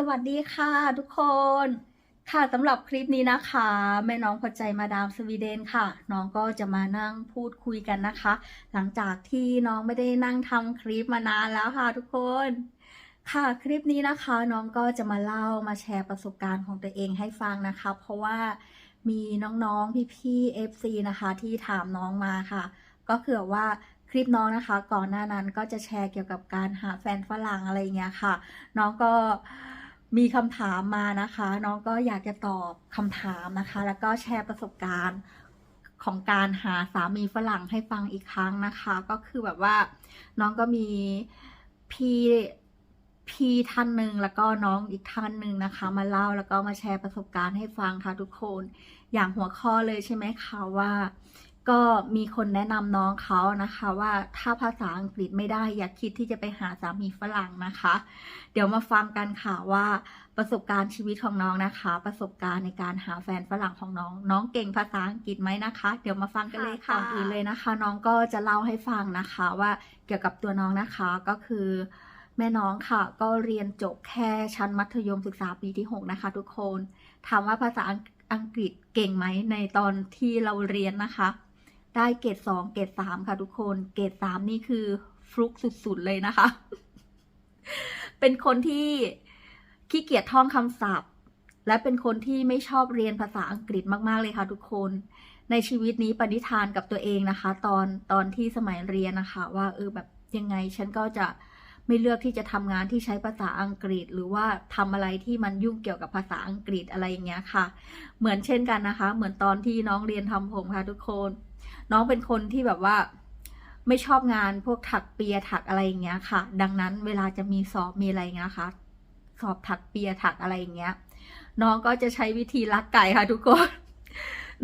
สวัสดีค่ะทุกคน ค่ะสำหรับคลิปนี้นะคะ แม่น้องพอใจมาดามสวีเดนค่ะ น้องก็จะมานั่งพูดคุยกันนะคะ หลังจากที่น้องไม่ได้นั่งทำคลิปมานานแล้วค่ะทุกคนค่ะคลิปนี้นะคะน้องก็จะมาเล่ามาแชร์ประสบการณ์ของตัวเองให้ฟังนะคะ เพราะว่ามีน้องๆพี่ๆ FC นะคะที่ถามน้องมาค่ะ ก็คือว่าคลิปน้องนะคะ ก่อนหน้านั้นก็จะแชร์เกี่ยวกับการหาแฟนฝรั่งอะไรเงี้ยค่ะ น้องก็ มีคำถามมานะคะ น้องก็อยากจะตอบคำถามนะคะ แล้วก็แชร์ประสบการณ์ของการหาสามีฝรั่งให้ฟังอีกครั้งนะคะ ก็คือแบบว่าน้องก็มีพี่พี่ท่านหนึ่งแล้วก็น้องอีกท่านหนึ่งนะคะ มาเล่าแล้วก็มาแชร์ประสบการณ์ให้ฟังค่ะทุกคน อย่างหัวข้อเลยใช่ไหมคะว่า ก็มีคนแนะนำน้องเขานะคะ ว่าถ้าภาษาอังกฤษไม่ได้อย่าคิดที่จะไปหาสามีฝรั่งนะคะ เดี๋ยวมาฟังกันค่ะว่าประสบการณ์ชีวิตของน้องนะคะ ประสบการณ์ในการหาแฟนฝรั่งของน้อง น้องเก่งภาษาอังกฤษไหมนะคะ เดี๋ยวมาฟังกันเลยค่ะค่ะก่อนอื่นเลยนะคะ น้องก็จะเล่าให้ฟังนะคะว่าเกี่ยวกับตัวน้องนะคะก็คือแม่น้องค่ะ ก็เรียนจบแค่ชั้นมัธยมศึกษาปีที่ 6 นะคะ ทุกคนถามว่าภาษาอังกฤษเก่งไหมในตอนที่เราเรียนนะคะ ได้เกรดสองเกรดสามค่ะทุกคน เกรดสามนี่คือฟลุกสุดๆเลยนะคะ เป็นคนที่ขี้เกียจท่องคำศัพท์ และเป็นคนที่ไม่ชอบเรียนภาษาอังกฤษมากๆเลยค่ะทุกคน ในชีวิตนี้ปณิธานกับตัวเองนะคะ ตอนตอนที่สมัยเรียนนะคะ ว่าเออแบบยังไงฉันก็จะไม่เลือกที่จะทำงานที่ใช้ภาษาอังกฤษ หรือว่าทำอะไรที่มันยุ่งเกี่ยวกับภาษาอังกฤษอะไรอย่างเงี้ยค่ะ เหมือนเช่นกันนะคะ เหมือนตอนที่น้องเรียนทำผมค่ะทุกคน น้องเป็นคนที่แบบว่าไม่ชอบงานพวกถักเปียถักอะไรอย่างเงี้ยค่ะ ดังนั้นเวลาจะมีสอบมีอะไรเงี้ยค่ะ สอบถักเปียถักอะไรอย่างเงี้ย น้องก็จะใช้วิธีลักไก่ค่ะทุกคน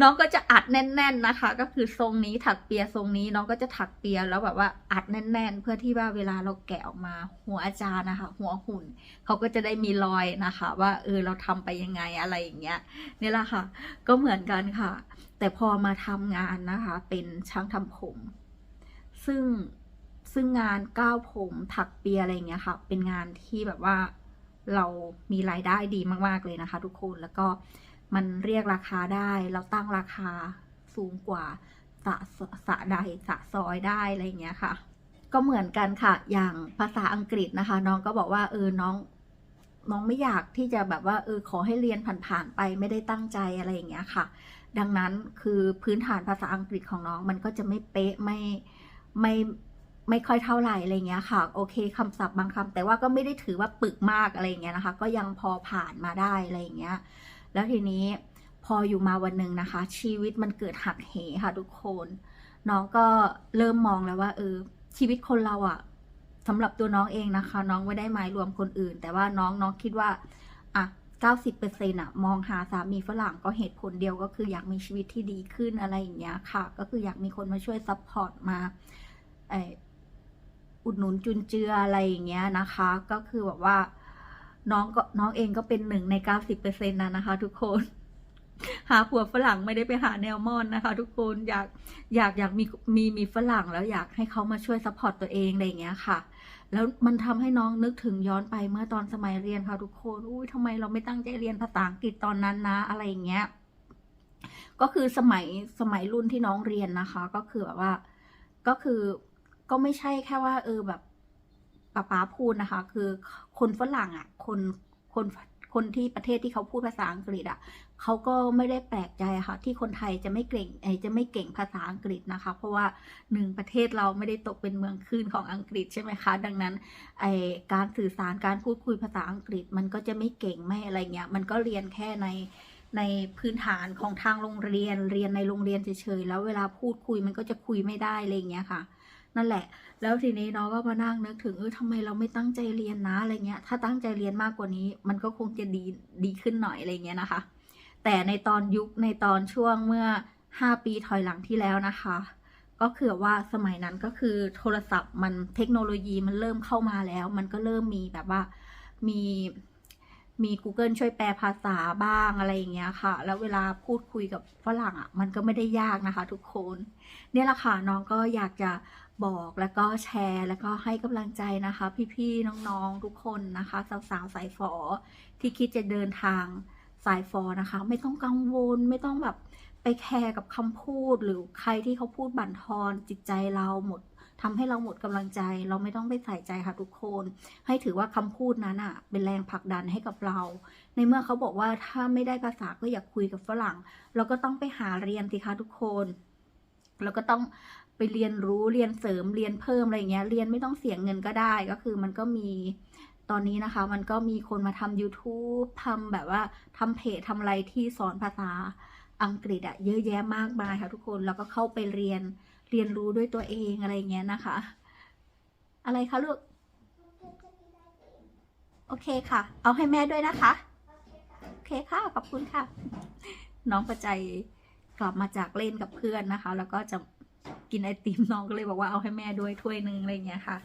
น้องก็จะอัดแน่น ๆนะคะ ก็คือทรงนี้ถักเปียทรงนี้น้องก็จะถักเปียแล้วแบบว่าอัดแน่น ๆ เพื่อที่ว่าเวลาเราแกะออกมาหัวอาจารย์นะคะ หัวหุ่นเขาก็จะได้มีรอยนะคะ ว่าเออเราทำไปยังไงอะไรอย่างเงี้ยนี่แหละค่ะ ก็เหมือนกันค่ะ แต่พอมาทำงานนะคะ เป็นช่างทำผม ซึ่งซึ่งงานก้าวผมถักเปียอะไรเงี้ยค่ะ เป็นงานที่แบบว่าเรามีรายได้ดีมาก ๆ เลยนะคะ ทุกคนแล้วก็มันเรียกราคาได้ เราตั้งราคาสูงกว่าสะสะใดสะซอยได้อะไรเงี้ยค่ะ ก็เหมือนกันค่ะ อย่างภาษาอังกฤษนะคะ น้องก็บอกว่าเออน้องน้องไม่อยากที่จะแบบว่าเออขอให้เรียนผ่านๆไปไม่ได้ตั้งใจอะไรอย่างเงี้ยค่ะ ดังนั้นคือพื้นฐานภาษาอังกฤษของน้องมันก็จะไม่เป๊ะไม่ไม่ไม่ค่อยเท่าไหร่อะไรเงี้ยค่ะ โอเคคำศัพท์บางคำแต่ว่าก็ไม่ได้ถือว่าปึกมากอะไรเงี้ยนะคะ ก็ยังพอผ่านมาได้อะไรเงี้ย แล้วทีนี้พออยู่มาวันหนึ่งนะคะ ชีวิตมันเกิดหักเหค่ะทุกคน น้องก็เริ่มมองแล้วว่าเออชีวิตคนเราอะสำหรับตัวน้องเองนะคะ น้องไม่ได้หมายรวมคนอื่น แต่ว่าน้องน้องคิดว่าอะ 90%อะมองหาสามีฝรั่งก็เหตุผลเดียวก็คืออยากมีชีวิตที่ดีขึ้นอะไรอย่างเงี้ยค่ะ ก็คืออยากมีคนมาช่วยซัพพอร์ตมาอุดหนุนจุนเจืออะไรอย่างเงี้ยนะคะ ก็คือแบบว่าน้องก็น้องเองก็เป็นหนึ่งในเก้าสิบเปอร์เซ็นต์นะนะคะ ทุกคน หาผัวฝรั่งไม่ได้ไปหาแนวมอนนะคะ ทุกคนอยากอยากอยากมีมีมีฝรั่งแล้วอยากให้เขามาช่วยซัพพอร์ตตัวเองอะไรอย่างเงี้ยค่ะ แล้วมันทำให้น้องนึกถึงย้อนไปเมื่อตอนสมัยเรียนค่ะทุกคน อุ้ยทำไมเราไม่ตั้งใจเรียนภาษาอังกฤษตอนนั้นนะ อะไรอย่างเงี้ย ก็คือสมัยสมัยรุ่นที่น้องเรียนนะคะ ก็คือแบบว่า ก็คือก็ไม่ใช่แค่ว่า เออแบบป้าป๊าพูดนะคะ คือคนฝรั่งอะ คนคนคนที่ประเทศที่เขาพูดภาษาอังกฤษอะ เขาก็ไม่ได้แปลกใจค่ะที่คนไทยจะไม่เก่งไอจะไม่เก่งภาษาอังกฤษนะคะ เพราะว่าหนึ่งประเทศเราไม่ได้ตกเป็นเมืองขึ้นของอังกฤษใช่ไหมคะ ดังนั้นไอการสื่อสารการพูดคุยภาษาอังกฤษมันก็จะไม่เก่งไม่อะไรเงี้ยมันก็เรียนแค่ในในพื้นฐานของทางโรงเรียนเรียนในโรงเรียนเฉยๆแล้วเวลาพูดคุยมันก็จะคุยไม่ได้อะไรเงี้ยค่ะนั่นแหละ แล้วทีนี้น้องก็มานั่งนึกถึงเออทำไมเราไม่ตั้งใจเรียนนะอะไรเงี้ย ถ้าตั้งใจเรียนมากกว่านี้ มันก็คงจะดีดีขึ้นหน่อยอะไรเงี้ยนะคะ แต่ในตอนยุคในตอนช่วงเมื่อห้าปีถอยหลังที่แล้วนะคะ ก็คือว่าสมัยนั้นก็คือโทรศัพท์มันเทคโนโลยีมันเริ่มเข้ามาแล้ว มันก็เริ่มมีแบบว่ามีมี Google ช่วยแปลภาษาบ้างอะไรอย่างเงี้ยค่ะ แล้วเวลาพูดคุยกับฝรั่งอะ มันก็ไม่ได้ยากนะคะ ทุกคน เนี่ยแหละค่ะน้องก็อยากจะบอกแล้วก็แชร์แล้วก็ให้กำลังใจนะคะ พี่ๆน้องๆทุกคนนะคะ สาวๆสายฝอที่คิดจะเดินทาง สายฟอนะคะ ไม่ต้องกังวลไม่ต้องแบบไปแคร์กับคำพูดหรือใครที่เขาพูดบั่นทอนจิตใจเราหมดทำให้เราหมดกำลังใจ เราไม่ต้องไปใส่ใจค่ะทุกคน ให้ถือว่าคำพูดนั้นอะเป็นแรงผลักดันให้กับเรา ในเมื่อเขาบอกว่าถ้าไม่ได้ภาษาก็อยากคุยกับฝรั่ง เราก็ต้องไปหาเรียนสิคะทุกคน เราก็ต้อง ไปเรียนรู้เรียนเสริมเรียนเพิ่มอะไรเงี้ย เรียนไม่ต้องเสียเงินก็ได้ก็คือมันก็มีตอนนี้นะคะ มันก็มีคนมาทำ YouTube ทำแบบว่าทำเพจทำอะไรที่สอนภาษาอังกฤษอะเยอะแยะมากมายค่ะทุกคนแล้วก็เข้าไปเรียนเรียนรู้ด้วยตัวเองอะไรเงี้ยนะคะ อะไรคะลูก โอเคค่ะ เอาให้แม่ด้วยนะคะ โอเคค่ะ ขอบคุณค่ะ น้องประใจยกลับมาจากเล่นกับเพื่อนนะคะ แล้วก็จะ กินไอติมน้องก็เลยบอกว่าเอาให้แม่ด้วยถ้วยหนึ่งอะไรเงี้ยค่ะ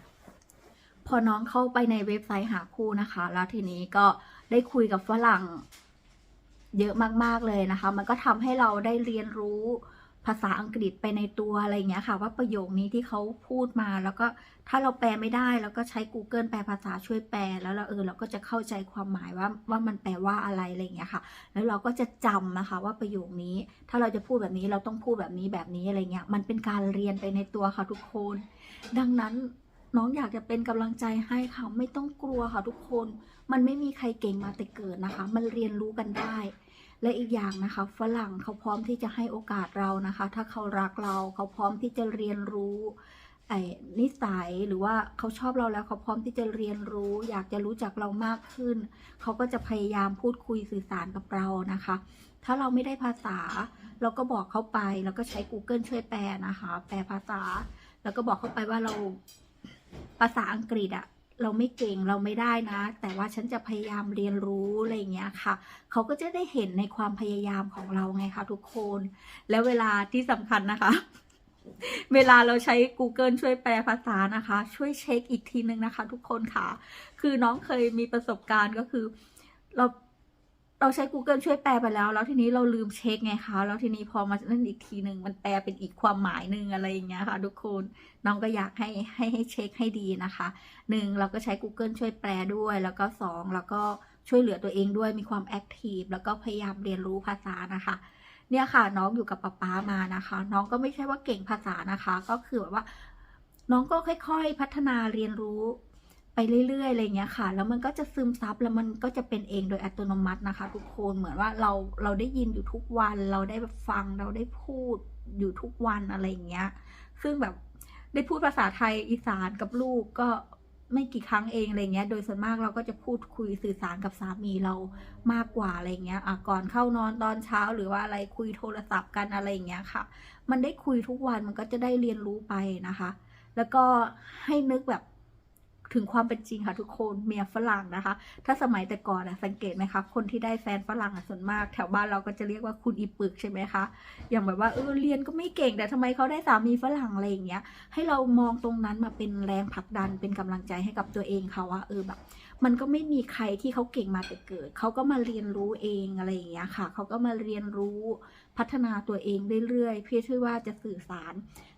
พอน้องเข้าไปในเว็บไซต์หาคู่นะคะ แล้วทีนี้ก็ได้คุยกับฝรั่งเยอะมากๆเลยนะคะ มันก็ทำให้เราได้เรียนรู้าษาอังกฤษไปในตัวอะไรอย่างเงี้ยค่ะ ว่าประโยคนี้ที่เขาพูดมาแล้วก็ถ้าเราแปลไม่ได้เราก็ใช้ Google แปลภาษาช่วยแปลแล้วเราเออเราก็จะเข้าใจความหมายว่าว่ามันแปลว่าอะไรอะไรอย่างเงี้ยค่ะ แล้วเราก็จะจำนะคะว่าประโยคนี้ ถ้าเราจะพูดแบบนี้เราต้องพูดแบบนี้แบบนี้อะไรเงี้ยมันเป็นการเรียนไปในตัวค่ะทุกคน ดังนั้นน้องอยากจะเป็นกำลังใจให้ค่ะไม่ต้องกลัวค่ะทุกคน มันไม่มีใครเก่งมาแต่เกิดนะคะ มันเรียนรู้กันได้ และอีกอย่างนะคะฝรั่งเขาพร้อมที่จะให้โอกาสเรานะคะ ถ้าเขารักเราเขาพร้อมที่จะเรียนรู้ไอ้นิสัยหรือว่าเขาชอบเราแล้วเขาพร้อมที่จะเรียนรู้ อยากจะรู้จักเรามากขึ้น เขาก็จะพยายามพูดคุยสื่อสารกับเรานะคะ ถ้าเราไม่ได้ภาษา เราก็บอกเขาไปแล้วก็ใช้ Google ช่วยแปลนะคะ แปลภาษา แล้วก็บอกเขาไปว่าเราภาษาอังกฤษอะ เราไม่เก่งเราไม่ได้นะ แต่ว่าฉันจะพยายามเรียนรู้อะไรอย่างเงี้ยค่ะ เขาก็จะได้เห็นในความพยายามของเราไงคะทุกคน แล้วเวลาที่สำคัญนะคะ เวลาเราใช้ Google ช่วยแปลภาษานะคะ ช่วยเช็คอีกทีนึงนะคะ ทุกคนค่ะ คือน้องเคยมีประสบการณ์ก็คือ เรา เราใช้ Google ช่วยแปลไปแล้ว แล้วทีนี้เราลืมเช็คไงคะแล้วทีนี้พอมาเล่นอีกทีหนึ่งมันแปลเป็นอีกความหมายหนึ่งอะไรอย่างเงี้ยค่ะ ทุกคนน้องก็อยากให้ให้ให้เช็คให้ดีนะคะหนึ่งเราก็ใช้ Google ช่วยแปลด้วย แล้วก็สองแล้วก็ช่วยเหลือตัวเองด้วยมีความแอคทีฟแล้วก็พยายามเรียนรู้ภาษานะคะเนี่ยค่ะ น้องอยู่กับป๊าป๊ามานะคะ น้องก็ไม่ใช่ว่าเก่งภาษานะคะ ก็คือแบบว่า น้องก็ค่อย ๆ พัฒนาเรียนรู้ ไปเรื่อยๆอะไรเงี้ยค่ะ แล้วมันก็จะซึมซับแล้วมันก็จะเป็นเองโดยอัตโนมัตินะคะ ทุกคนเหมือนว่าเราเราได้ยินอยู่ทุกวัน เราได้ฟังเราได้พูดอยู่ทุกวันอะไรเงี้ย ซึ่งแบบได้พูดภาษาไทยอีสานกับลูกก็ไม่กี่ครั้งเองอะไรเงี้ย โดยส่วนมากเราก็จะพูดคุยสื่อสารกับสามีเรามากกว่าอะไรเงี้ย อะก่อนเข้านอนตอนเช้าหรือว่าอะไรคุยโทรศัพท์กันอะไรเงี้ยค่ะ มันได้คุยทุกวันมันก็จะได้เรียนรู้ไปนะคะ แล้วก็ให้นึกแบบ ถึงความเป็นจริงค่ะทุกคนเมียฝรั่งนะคะ ถ้าสมัยแต่ก่อนอะสังเกตไหมคะคนที่ได้แฟนฝรั่งอะส่วนมาก แถวบ้านเราก็จะเรียกว่าคุณอีปึกใช่ไหมคะอย่างแบบว่าเออเรียนก็ไม่เก่งแต่ทำไมเขาได้สามีฝรั่งอะไรอย่างเงี้ย ให้เรามองตรงนั้นมาเป็นแรงผลักดันเป็นกำลังใจให้กับตัวเองค่ะว่าเออแบบมันก็ไม่มีใครที่เขาเก่งมาแต่เกิด เขาก็มาเรียนรู้เองอะไรอย่างเงี้ยค่ะ เขาก็มาเรียนรู้พัฒนาตัวเองเรื่อยๆ เพื่อที่ว่าจะสื่อสาร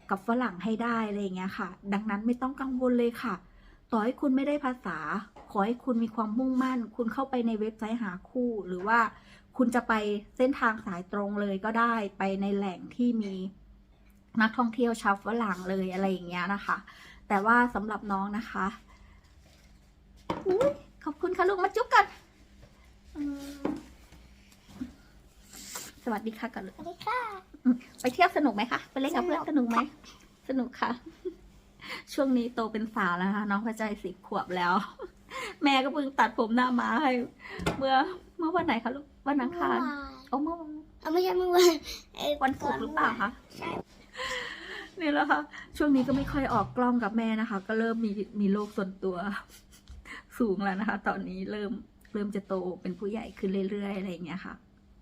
กับฝรั่งให้ได้อะไรอย่างเงี้ยค่ะ ดังนั้นไม่ต้องกังวลเลยค่ะ ต่อให้คุณไม่ได้ภาษา ขอให้คุณมีความมุ่งมั่น คุณเข้าไปในเว็บไซต์หาคู่ หรือว่าคุณจะไปเส้นทางสายตรงเลยก็ได้ ไปในแหล่งที่มีนักท่องเที่ยวชาวฝรั่งเลยอะไรอย่างเงี้ยนะคะ แต่ว่าสำหรับน้องนะคะอุ๊ยขอบคุณค่ะลูกมาจุ๊บกันอืมสวัสดีค่ะก่อนลูกสวัสดีค่ะ ไปเที่ยวสนุกไหมคะ ไปเล่นกับเพื่อนสสนุนุกกไหม สนุกค่ะ ช่วงนี้โตเป็นสาวแล้วนะคะน้องพระใจสิบขวบแล้ว แม่ก็เพิ่งตัดผมหน้าม้าให้ เมื่อเมื่อวันไหนคะลูกวันอังคารโอ้เมื่อวันเอาไม่ใช่เมื่อวันเอ่อวันศุกร์หรือเปล่าคะใช่นี่แหละค่ะช่วงนี้ก็ไม่ค่อยออกกล้องกับแม่นะคะ ก็เริ่มมีมีโลกส่วนตัว สูงแล้วนะคะ ตอนนี้เริ่มเริ่มจะโตเป็นผู้ใหญ่ขึ้นเรื่อยๆอะไรอย่างเงี้ยค่ะ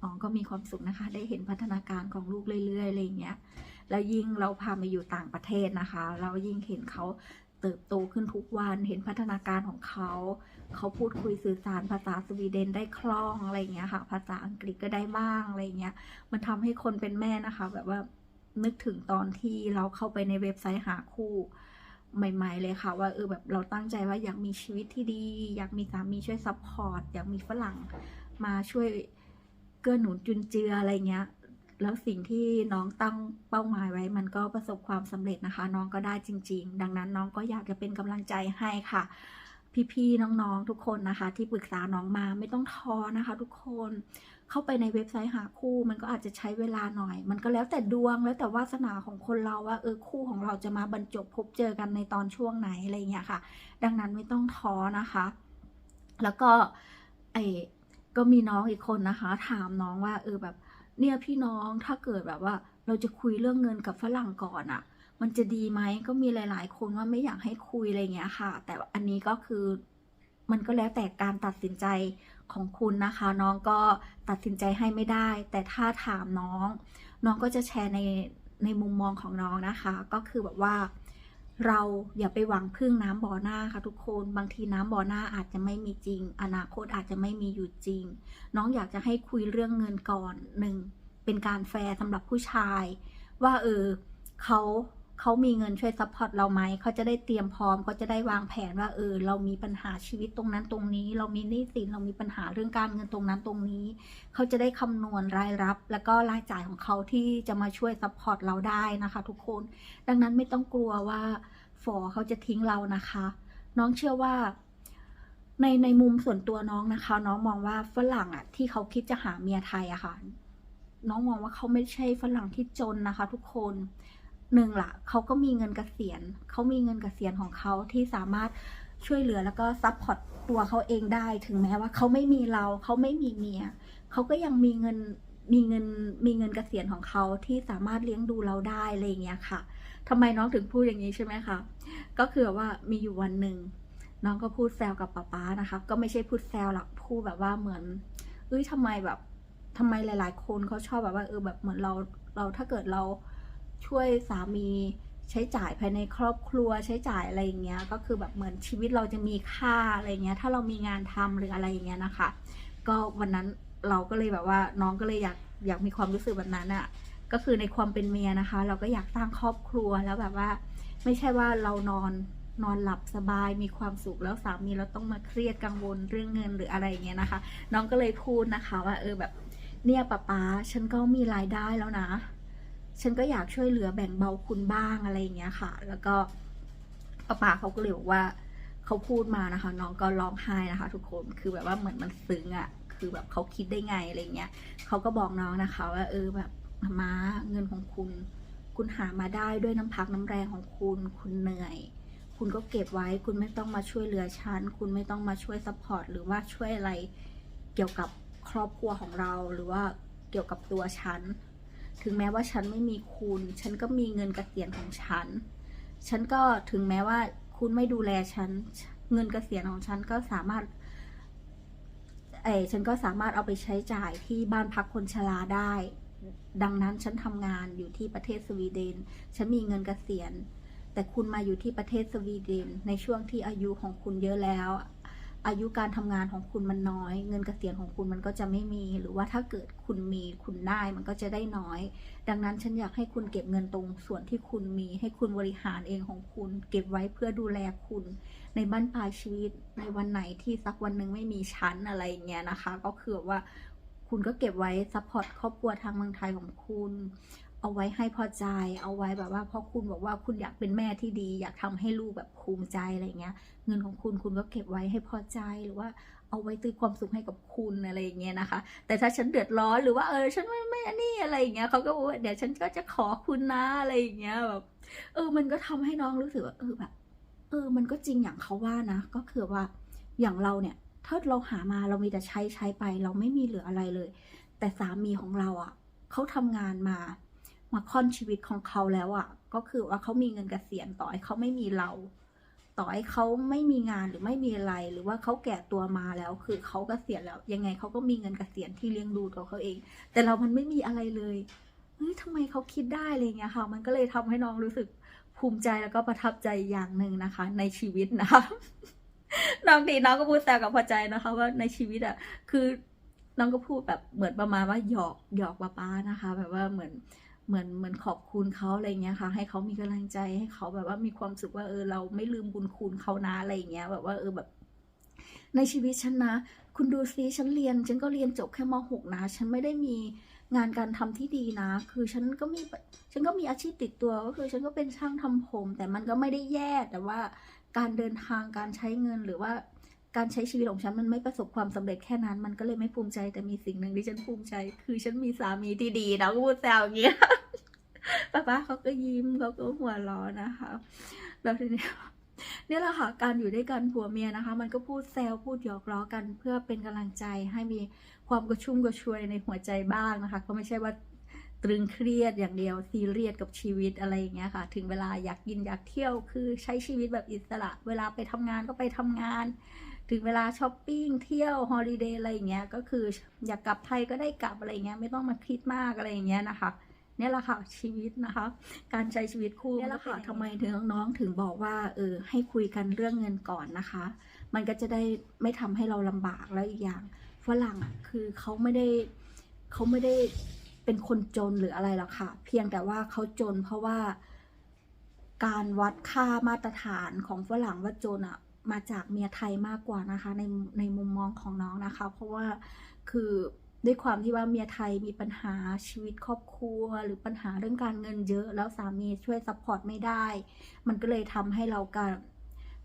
อ๋อก็มีความสุขนะคะ ได้เห็นพัฒนาการของลูกเรื่อยๆอะไรอย่างเงี้ย แล้วยิ่งเราพามาอยู่ต่างประเทศนะคะ เรายิ่งเห็นเขาเติบโตขึ้นทุกวันเห็นพัฒนาการของเขา เขาพูดคุยสื่อสารภาษาสวีเดนได้คล่องอะไรอย่างเงี้ยค่ะ ภาษาอังกฤษก็ได้บ้างอะไรอย่างเงี้ย มันทำให้คนเป็นแม่นะคะ แบบว่านึกถึงตอนที่เราเข้าไปในเว็บไซต์หาคู่ใหม่ ๆ เลยค่ะ ว่าเออแบบเราตั้งใจว่าอยากมีชีวิตที่ดี อยากมีสามีช่วยซัพพอร์ตอยากมีฝรั่งมาช่วยเกื้อหนุนจุนเจืออะไรเงี้ย แล้วสิ่งที่น้องตั้งเป้าหมายไว้ มันก็ประสบความสำเร็จนะคะ น้องก็ได้จริง ๆ ดังนั้นน้องก็อยากจะเป็นกำลังใจให้ค่ะ พี่ๆน้องๆทุกคนนะคะ ที่ปรึกษาน้องมาไม่ต้องท้อนะคะ ทุกคนเข้าไปในเว็บไซต์หาคู่ มันก็อาจจะใช้เวลาหน่อย มันก็แล้วแต่ดวงแล้วแต่วาสนาของคนเราว่าเออคู่ของเราจะมาบรรจบพบเจอกันในตอนช่วงไหนอะไรเงี้ยค่ะ ดังนั้นไม่ต้องท้อนะคะ แล้วก็ไอ้ก็มีน้องอีกคนนะคะ ถามน้องว่าเออแบบ เนี่ยพี่น้องถ้าเกิดแบบว่า เราจะคุยเรื่องเงินกับฝรั่งก่อนอะ่ะ มันจะดีไหมก็มีหลาย ๆ คนว่าไม่อยากให้คุยอะไรเงี้ยค่ะ แต่อันนี้ก็คือมันก็แล้วแต่การตัดสินใจของคุณนะคะ น้องก็ตัดสินใจให้ไม่ได้ แต่ถ้าถามน้อง น้องก็จะแชร์ในในมุมมองของน้องนะคะ ก็คือแบบว่า เราอย่าไปหวังพึ่งน้ำบ่อหน้าค่ะทุกคนบางทีน้ำบ่อหน้าอาจจะไม่มีจริง อนาคตอาจจะไม่มีอยู่จริง น้องอยากจะให้คุยเรื่องเงินก่อนหนึ่งเป็นการแฟร์สำหรับผู้ชาย ว่าเออเขา เขามีเงินช่วยซัพพอร์ตเราไหม เขาจะได้เตรียมพร้อมเขาจะได้วางแผนว่า เออ เรามีปัญหาชีวิตตรงนั้นตรงนี้ เรามีหนี้สินเรามีปัญหาเรื่องการเงินตรงนั้นตรงนี้ เขาจะได้คำนวณรายรับ แล้วก็รายจ่ายของเขาที่จะมาช่วยซัพพอร์ตเราได้นะคะ ทุกคน ดังนั้นไม่ต้องกลัวว่าฝอเขาจะทิ้งเรานะคะ น้องเชื่อว่าในในมุมส่วนตัวน้องนะคะ น้องมองว่าฝรั่งอะที่เขาคิดจะหาเมียไทยอะค่ะ น้องมองว่าเขาไม่ใช่ฝรั่งที่จนนะคะ ทุกคน หนึ่งละเขาก็มีเงินเกษียณเขามีเงินเกษียณของเขาที่สามารถช่วยเหลือแล้วก็ซัพพอร์ตตัวเขาเองได้ ถึงแม้ว่าเขาไม่มีเราเขาไม่มีเมียเขาก็ยังมีเงินมีเงินมีเงินเกษียณของเขาที่สามารถเลี้ยงดูเราได้อะไรอย่างเงี้ยค่ะทำไมน้องถึงพูดอย่างนี้ใช่ไหมคะก็คือว่ามีอยู่วันหนึ่งน้องก็พูดแซวกับป๊าป๊านะคะ ก็ไม่ใช่พูดแซวหรอกพูดแบบว่าเหมือนเอ้ยทำไมแบบทำไมหลาย ๆ คนเขาชอบแบบว่าเออแบบเหมือนเราเราถ้าเกิดเรา ช่วยสามีใช้จ่ายภายในครอบครัวใช้จ่ายอะไรอย่างเงี้ยก็คือแบบเหมือนชีวิตเราจะมีค่าอะไรเงี้ยถ้าเรามีงานทำหรืออะไรอย่างเงี้ยนะคะ ก็วันนั้นเราก็เลยแบบว่าน้องก็เลยอยากอยากมีความรู้สึกแบบนั้นอะก็คือในความเป็นเมียนะคะ เราก็อยากสร้างครอบครัวแล้วแบบว่า ไม่ใช่ว่าเรานอนนอนหลับสบายมีความสุขแล้วสามีเราต้องมาเครียดกังวลเรื่องเงินหรืออะไรอย่างเงี้ยนะคะ น้องก็เลยพูดนะคะว่าเออแบบเนี่ยป้าป๊าฉันก็มีรายได้แล้วนะ ฉันก็อยากช่วยเหลือแบ่งเบาคุณบ้างอะไรอย่างเงี้ยค่ะ แล้วก็ป้าป๊าเขาก็เลยบอกว่าเขาพูดมานะคะ น้องก็ร้องไห้นะคะ ทุกคนคือแบบว่าเหมือนมันซึ้งอะ่ะ คือแบบเขาคิดได้ไงอะไรเงี้ยเขาก็บอกน้องนะคะ ว่าเออแบบมาเงินของคุณ คุณหามาได้ด้วยน้ำพักน้ำแรงของคุณ คุณเหนื่อย คุณก็เก็บไว้ คุณไม่ต้องมาช่วยเหลือฉัน คุณไม่ต้องมาช่วยซัพพอร์ตหรือว่าช่วยอะไรเกี่ยวกับครอบครัวของเราหรือว่าเกี่ยวกับตัวฉัน ถึงแม้ว่าฉันไม่มีคุณ ฉันก็มีเงินเกษียณของฉัน ฉันก็ถึงแม้ว่าคุณไม่ดูแลฉัน เงินเกษียณของฉันก็สามารถเออฉันก็สามารถเอาไปใช้จ่ายที่บ้านพักคนชราได้ ดังนั้นฉันทำงานอยู่ที่ประเทศสวีเดน ฉันมีเงินเกษียณ แต่คุณมาอยู่ที่ประเทศสวีเดน ในช่วงที่อายุของคุณเยอะแล้ว อายุการทำงานของคุณมันน้อย เงินเกษียณของคุณมันก็จะไม่มี หรือว่าถ้าเกิดคุณมีคุณได้มันก็จะได้น้อย ดังนั้นฉันอยากให้คุณเก็บเงินตรงส่วนที่คุณมี ให้คุณบริหารเองของคุณ เก็บไว้เพื่อดูแลคุณ ในบ้านปลายชีวิตในวันไหนที่สักวันหนึ่งไม่มีชั้นอะไรอย่างเงี้ยนะคะ ก็คือว่าคุณก็เก็บไว้ซัพพอร์ตครอบครัวทางเมืองไทยของคุณ เอาไว้ให้พอใจ เอาไว้แบบว่าพราะคุณบอกว่าคุณอยากเป็นแม่ที่ดี อยากทำให้ลูกแบบภูมิใจอะไรเงี้ย เงินของคุณคุณก็เก็บไว้ให้พอใจหรือว่าเอาไว้ตื้อความสุขให้กับคุณอะไรอย่างเงี้ยนะคะ แต่ถ้าฉันเดือดร้อนหรือว่าเออฉันไม่ไม่อันนี้อะไรอย่างเงี้ยเขาก็บอกว่าเดี๋ยวฉันก็จะขอคุณนะอะไรอย่างเงี้ยแบบเออมันก็ทำให้น้องรู้สึกว่าเออแบบ เออ มันก็จริงอย่างเขาว่านะ ก็คือว่าอย่างเราเนี่ยถ้าเราหามาเรามีแต่ใช้ใช้ไป เราไม่มีเหลืออะไรเลย แต่สามีของเราอะ่ะเขาทำงานมา มาค่อนชีวิตของเขาแล้วอะ่ะ ก็คือว่าเขามีเงินเกษียณต่อให้เขาไม่มีเรา ต่อให้เขาไม่มีงานหรือไม่มีอะไร หรือว่าเขาแก่ตัวมาแล้ว คือเขากเกษียณแล้ว ยังไงเขาก็มีเงินเกษียณที่เลี้ยงดูตัวเขาเอง แต่เรามันไม่มีอะไรเลยเฮ้ยทำไมเขาคิดได้อะไรเงี้ยค่ะ มันก็เลยทำให้น้องรู้สึกภูมิใจแล้วก็ประทับใจอย่างหนึ่งนะคะ ในชีวิตนะคะน้องดีน้องก็พูดแซวกับพอใจนะคะ ว่าในชีวิตอะ คือน้องก็พูดแบบเหมือนประมาณว่าหยอกหยอกป้าป้านะคะ แบบว่าเหมือน เหมือนเหมือนขอบคุณเขาอะไรเงี้ยค่ะ ให้เขามีกำลังใจให้เขาแบบว่ามีความสุขว่าเออเราไม่ลืมบุญคุณเขานะอะไรเงี้ยแบบว่าเออแบบ ในชีวิตฉันนะ คุณดูซิฉันเรียน ฉันก็เรียนจบแค่ม .6 นะ ฉันไม่ได้มีงานการทำที่ดีนะ คือฉันก็มีฉันก็มีอาชีพติดตัวก็คือฉันก็เป็นช่างทำผม แต่มันก็ไม่ได้แย่แต่ว่าการเดินทางการใช้เงินหรือว่าการใช้ชีวิตของฉันมันไม่ประสบความสำเร็จแค่นั้น มันก็เลยไม่ภูมิใจแต่มีสิ่งหนึ่งที่ฉันภูมิใจ คือฉันมีสามีที่ดีนะพูดแซวอย่างเงี้ย ป้าป้าเขาก็ยิ้มเขาก็หัวเราะนะคะแล้วทีนี้นี่แหละค่ะการอยู่ด้วยกันผัวเมียนะคะ มันก็พูดแซวพูดหยอกล้อกันเพื่อเป็นกำลังใจให้มีความกระชุ่มกระชวยในหัวใจบ้างนะคะก็ไม่ใช่ว่าตรึงเครียดอย่างเดียวซีเรียสกับชีวิตอะไรอย่างเงี้ยค่ะ ถึงเวลาอยากกินอยากเที่ยวคือใช้ชีวิตแบบอิสระ เวลาไปทำงานก็ไปทำงาน ถึงเวลาช้อปปิ้งเที่ยวฮอลิเดย์อะไรอย่างเงี้ยก็คืออยากกลับไทยก็ได้กลับอะไรอย่างเงี้ยไม่ต้องมาคิดมากอะไรอย่างเงี้ยนะคะ นี่ยแหละค่ะชีวิตนะคะ การใช้ชีวิตคู่เนี่ยแหละค่ะทำไมถึงน้องๆถึงบอกว่าเออให้คุยกันเรื่องเงินก่อนนะคะ มันก็จะได้ไม่ทำให้เราลำบากแล้วอีกอย่างฝรั่งอะคือเขาไม่ได้เขาไม่ได้เป็นคนจนหรืออะไรหรอกค่ะ เพียงแต่ว่าเขาจนเพราะว่าการวัดค่ามาตรฐานของฝรั่งว่าจนอะมาจากเมียไทยมากกว่านะคะ ในในมุมมองของน้องนะคะ เพราะว่าคือ ด้วยความที่ว่าเมียไทยมีปัญหาชีวิตครอบครัว หรือปัญหาเรื่องการเงินเยอะ แล้วสามีช่วยซัพพอร์ตไม่ได้ มันก็เลยทำให้เราการ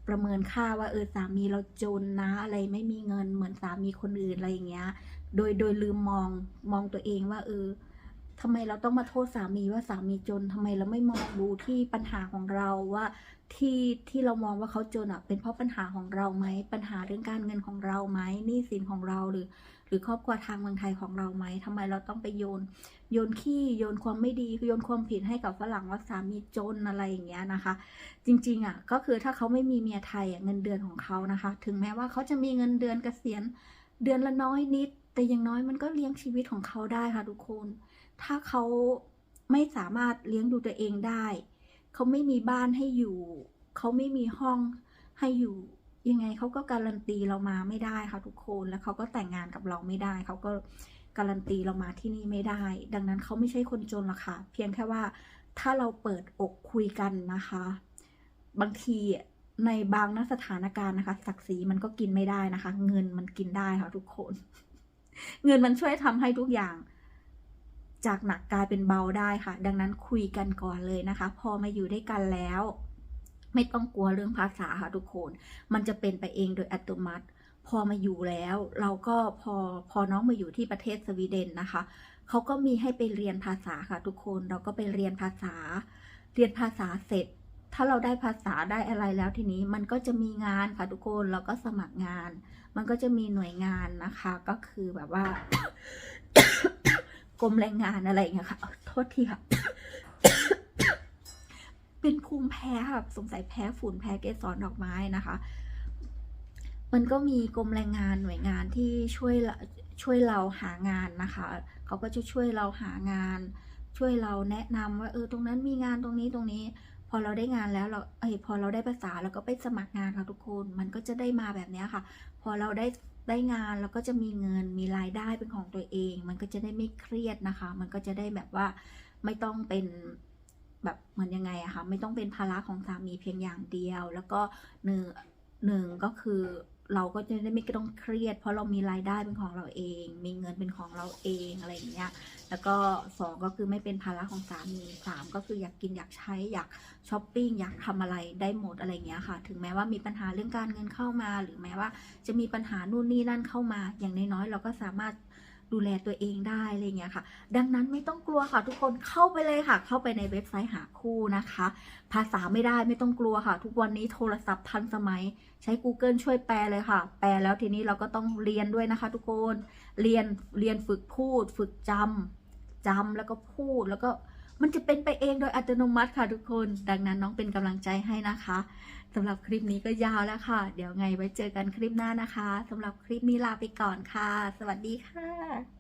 ประเมินค่าว่าเออสามีเราจนนะอะไรไม่มีเงินเหมือนสามีคนอื่นอะไรอย่างเงี้ย โดยโดยลืมมองมองตัวเองว่า เออทำไมเราต้องมาโทษสามีว่าสามีจนทำไมเราไม่มองดูที่ปัญหาของเราว่าที่ที่เรามองว่าเขาจนอะเป็นเพราะปัญหาของเราไหมปัญหาเรื่องการเงินของเราไหมหนี้สินของเราหรือ หรือครอบครัวทางเมืองไทยของเราไหมทำไมเราต้องไปโยน โยนขี้โยนความไม่ดีโยนความผิดให้กับฝรั่งว่าสามีจนอะไรอย่างเงี้ยนะคะ จริงๆอะก็คือถ้าเขาไม่มีเมียไทยเงินเดือนของเขานะคะ ถึงแม้ว่าเขาจะมีเงินเดือนเกษียณเดือนละน้อยนิด แต่อย่างน้อยมันก็เลี้ยงชีวิตของเขาได้ค่ะทุกคน ถ้าเขาไม่สามารถเลี้ยงดูตัวเองได้ เขาไม่มีบ้านให้อยู่ เขาไม่มีห้องให้อยู่ ยังไงเขาก็การันตีเรามาไม่ได้ค่ะทุกคนแล้วเขาก็แต่งงานกับเราไม่ได้เขาก็การันตีเรามาที่นี่ไม่ได้ ดังนั้นเขาไม่ใช่คนจนหรอกค่ะ เพียงแค่ว่าถ้าเราเปิดอกคุยกันนะคะ บางทีในบางนสถานการณ์นะคะ ศักดิ์ศรีมันก็กินไม่ได้นะคะ เงินมันกินได้ค่ะทุกคน เงินมันช่วยทำให้ทุกอย่าง จากหนักกลายเป็นเบาได้ค่ะ ดังนั้นคุยกันก่อนเลยนะคะ พอมาอยู่ด้วยกันแล้ว ไม่ต้องกลัวเรื่องภาษาค่ะทุกคน มันจะเป็นไปเองโดยอัตโนมัติ พอมาอยู่แล้ว เราก็พอพอน้องมาอยู่ที่ประเทศสวีเดนนะคะ เขาก็มีให้ไปเรียนภาษาค่ะทุกคน เราก็ไปเรียนภาษา เรียนภาษาเสร็จ ถ้าเราได้ภาษาได้อะไรแล้วทีนี้ มันก็จะมีงานค่ะทุกคน เราก็สมัครงาน มันก็จะมีหน่วยงานนะคะ ก็คือแบบว่ากรมแรงงานอะไรอย่างเงี้ยค่ะ โทษทีค่ะ เป็นภูมิแพ้ค่ะสงสัยแพ้ฝุ่นแพ้เกสรดอกไม้นะคะ มันก็มีกรมแรงงานหน่วยงานที่ช่วยช่วยเราหางานนะคะเขาก็จะช่วยเราหางาน ช่วยเราแนะนำว่าเออตรงนั้นมีงานตรงนี้ตรงนี้ พอเราได้งานแล้วเราเอยพอเราได้ภาษาเราก็ไปสมัครงานค่ะทุกคน มันก็จะได้มาแบบนี้ค่ะ พอเราได้ได้งานเราก็จะมีเงินมีรายได้เป็นของตัวเอง มันก็จะได้ไม่เครียดนะคะ มันก็จะได้แบบว่าไม่ต้องเป็น แบบเหมือนยังไงอะคะไม่ต้องเป็นภาระของสามีเพียงอย่างเดียว แล้วก็หนึ่งหนึ่งก็คือเราก็จะได้ไม่ต้องเครียด เพราะเรามีรายได้เป็นของเราเอง มีเงินเป็นของเราเองอะไรอย่างเงี้ยแล้วก็สองก็คือไม่เป็นภาระของสามีสามก็คืออยากกินอยากใช้อยากช้อปปิ้งอยากทำอะไรได้หมดอะไรเงี้ยค่ะ ถึงแม้ว่ามีปัญหาเรื่องการเงินเข้ามา หรือแม้ว่าจะมีปัญหานู่นนี่นั่นเข้ามา อย่างน้อยๆเราก็สามารถ ดูแลตัวเองได้อะไรเงี้ยค่ะ ดังนั้นไม่ต้องกลัวค่ะทุกคนเข้าไปเลยค่ะ เข้าไปในเว็บไซต์หาคู่นะคะ ภาษาไม่ได้ไม่ต้องกลัวค่ะ ทุกวันนี้โทรศัพท์ทันสมัย ใช้ Google ช่วยแปลเลยค่ะ แปลแล้วทีนี้เราก็ต้องเรียนด้วยนะคะ ทุกคนเรียนเรียนฝึกพูด ฝึกจำจำแล้วก็พูดแล้วก็มันจะเป็นไปเองโดยอัตโนมัติค่ะทุกคน ดังนั้นน้องเป็นกำลังใจให้นะคะ สำหรับคลิปนี้ก็ยาวแล้วค่ะ เดี๋ยวไงไว้เจอกันคลิปหน้านะคะสำหรับคลิปนี้ลาไปก่อนค่ะ สวัสดีค่ะ